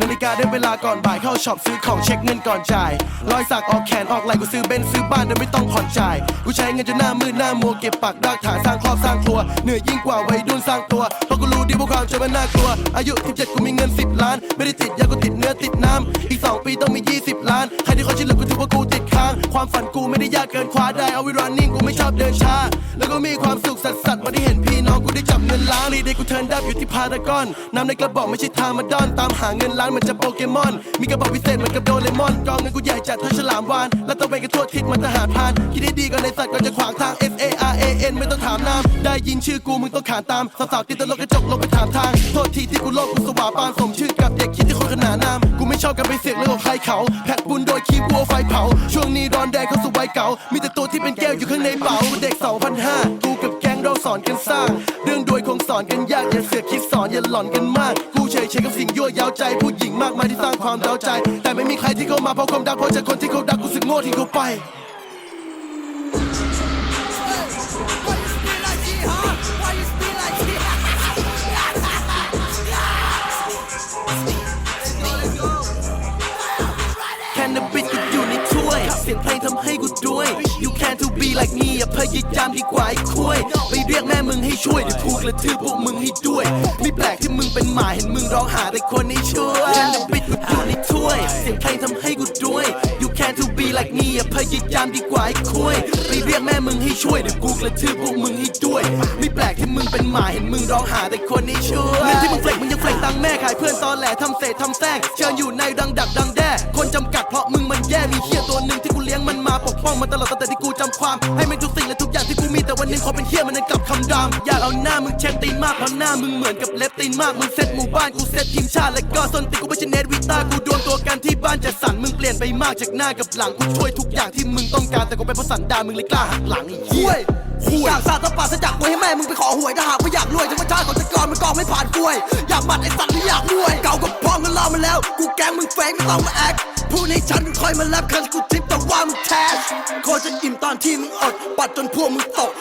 นาฬิกาได้เวลาก่อนบ่ายเข้าช็อปซื้อของเช็คเงินก่อนจ่ายรอยสักออกแขนออกไหล่กูซื้อเบนซื้อบ้านโดยไม่ต้องผ่อนจ่าย กูใช้เงินจนหน้ามืดหน้ามัวเก็บปักดักฐานสร้างครอบสร้างครัวเหนื่อยยิ่งกว่าวัยรุ่นสร้างตัวเพราะกูรู้ดีว่าความจนมันน่ากลัว อายุ 17 กูมีเงิน 10 ล้าน ไม่ได้ติดยากูติดเนื้อติดน้ำอีก 2 ปีต้องมี 20 ล้าน ใครที่เขาชิลกูถือว่ากู ความฝันกูไม่ได้ยากเกินคว้าได้เอาไว้ running กูไม่ชอบเดินช้า แล้วก็มีความสุขสัสสัสๆวันที่เห็นพี่น้องกูได้จับเงินล้านรีเดย์กูเทิร์นดับอยู่ที่พารากอนน้ำในกระบอกไม่ใช่ทามาดอนตามหาเงินล้านเหมือนจะโปเกมอน มีกระบอกพิเศษเหมือนกับโดเรมอนกองเงินกูใหญ่จัดเท่าฉลามวาน แล้วตะเวนกันทั่วทิศมันทหารพรานคิดให้ดีก่อนในสัตว์ก่อนจะขวางทาง S A R A N ไม่ต้องถามนามได้ยินชื่อกูมึงต้องขานตามสาวๆติดตลกกระจกลงไปถามทางโทษทีที่กูโลกกูสว่าปานสมชื่อกับเด็กคิดที่คนขนานนามกูไม่ชอบการไปเสียงเรื่องของใครเขาแพ็กบุญโดยคีบัวไฟเผาช่วงนี้ร้อนแดงเข้าสู่วัยเก่า มีแต่ตัวที่เป็นแก้วอยู่ข้างในเป๋าเด็ก2005กูกับแก๊งเราสอนกันสร้าง เรื่องโดยคงสอนกันยากอย่าเสือกคิดสอนอย่าหลอนกันมาก กูเฉยเฉยกับสิ่งยั่วยาวใจ ผู้หญิงมากมายที่สร้างความเดาใจ แต่ไม่มีใครที่เข้ามาเพราะความดังเพราะจากคนที่เขาดักกูสึกโง่ที่เขาไป ยเสียงเพลงทำให้กูด้วย You can to be like me อย่าพยายามดีกว่าไอ้คุยไปเรียกแม่มึงให้ช่วยเดี๋ยวกูกระทืบพวกมึงให้ด้วย ไม่แปลกที่มึงเป็นหมาเห็นมึงร้องหาแต่คนให้ช่วยแค่นบิดก็อยู่ในถ้วย เสียงเพลงทำให้กูด้วย You can to be like me อย่าพยายามดีกว่าไอ้คุยไปเรียกแม่มึงให้ช่วยเดี๋ยวกูกระทืบพวกมึงให้ด้วย ไม่แปลกที่มึงเป็นหมาเห็นมึงร้องหาแต่คนให้ช่วยเงินที่มึงเฟลกมึงยังเฟลกตังแม่ขายเพื่อนตอนแหลทำเศษทำแซงเชิญอยู่ในดังดักดังามให้มันทุกสิ่งและทุกอย่างที่กูมีแต่วันหนึงขอเป็นเฮียมันนั้นกลับคำดำอยากเอาหน้ามึงเช็ดตีนมากเพราะหน้ามึงเหมือนกับเล็บตีนมากมึงเซตหมู่บ้านกูเซตทีมชาติและก็สนตีกูไม่ใช่เนทวิต้ากูดวลตัวกันที่บ้านจัดสรรมึงเปลี่ยนไปมากจากหน้ากับหลังกูช่วยทุกอย่างที่มึงต้องการแต่กูเป็นเพราะสันดานมึงเลยกล้าหักหลังไอ้เหี้ยอยากสาดตะปาสะจักไว้ให้แม่มึงไปขอหวยถ้าหากว่าอยากรวยธรรมชาติของตะกอนมันกองไม่ผ่านกล้วย อยากบัตรไอ้สัตว์ที่อยากรวย เก่ากับพ่อมันเล่ามาแล้ว กูแกล้งมึงเฟกไม่ต้องมาแอคพูดให้ฉันคอยมาแลบคันกูทิป แต่ว่ามแทชโคจะอิ่มตอนที่มึงอด ปัดจนพวกมึงตก